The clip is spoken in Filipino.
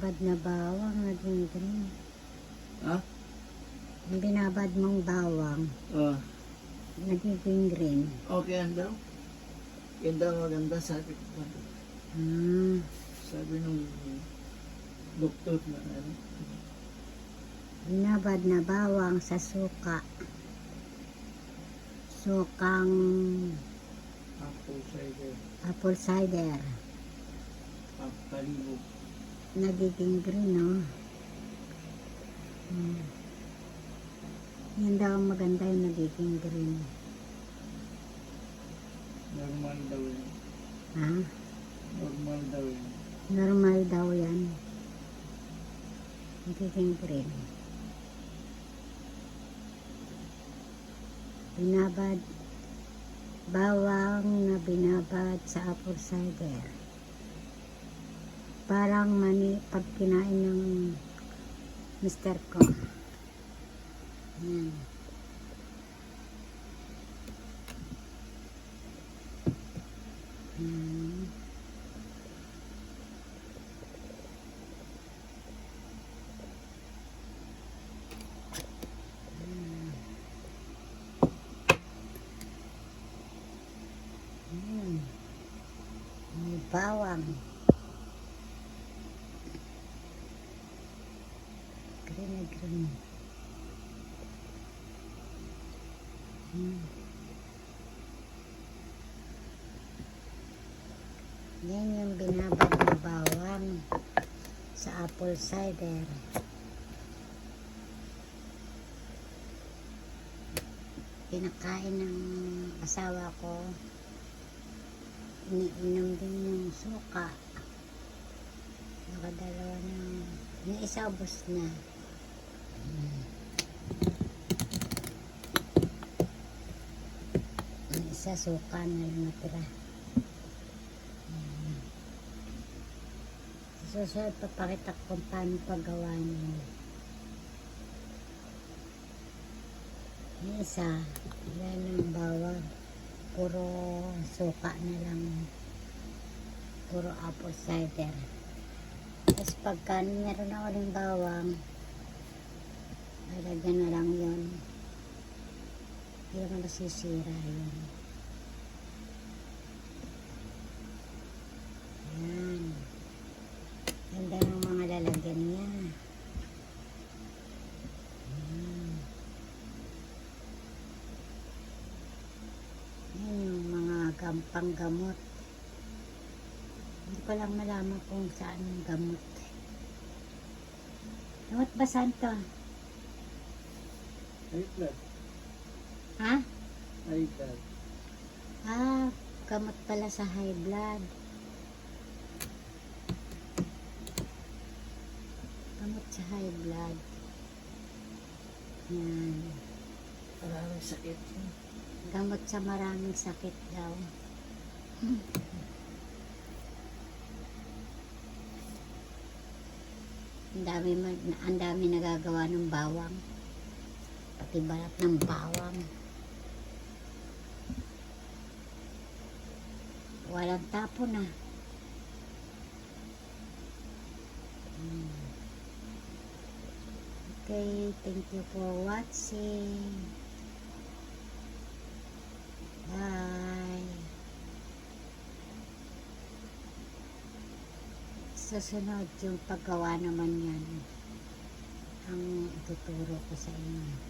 binabad na bawang, naging green. Ha? Yung binabad mong bawang, Oh, nagiging green. okay yan daw. Yan daw maganda sabi ko. Ah, Sabi nung doktor na ano. binabad na bawang sa suka. Sukang Apple cider. apple cider. Papalibo. Nagiging green, no? Hmm. Yan daw maganda yung nagiging green. Normal daw yan. Ha? Normal daw yan. Normal daw yan. Nagiging green. Binabad. Bawang na binabad sa apple cider. Parang mani pag kinain ng mister ko. Yan. Hmm. Hmm. May bawang. Na green. Hmm. Yan yung binabad sa apple cider. Pinakain ng asawa ko iniinom din yung suka. Nakadalawa na. Yung isa ubos na. Yung isa suka na yung natira. So, sir, papakita ko kung paano paggawa niyo. Yung isa, yan ang bawang puro suka na lang puro apple cider tapos pagka meron ako ng bawang lalagyan na lang yun hindi naman nasisira yun yan ganda ng mga lalagyan niya yan Yan yung mga gampang gamot. Hindi ko lang malaman kung saan yung gamot. Gamot ba saan to? Blood. Ha? High blood. Ah, gamot pala sa high blood. Gamot sa high blood. Yan. Maraming sakit. Gamot sa maraming sakit daw. Ang dami, ang dami nagagawa ng bawang. Pati balat ng bawang. Walang tapo na. Hmm. Okay, thank you for watching. Bye. Susunod yung paggawa naman yan. Ang ituturo ko sa inyo.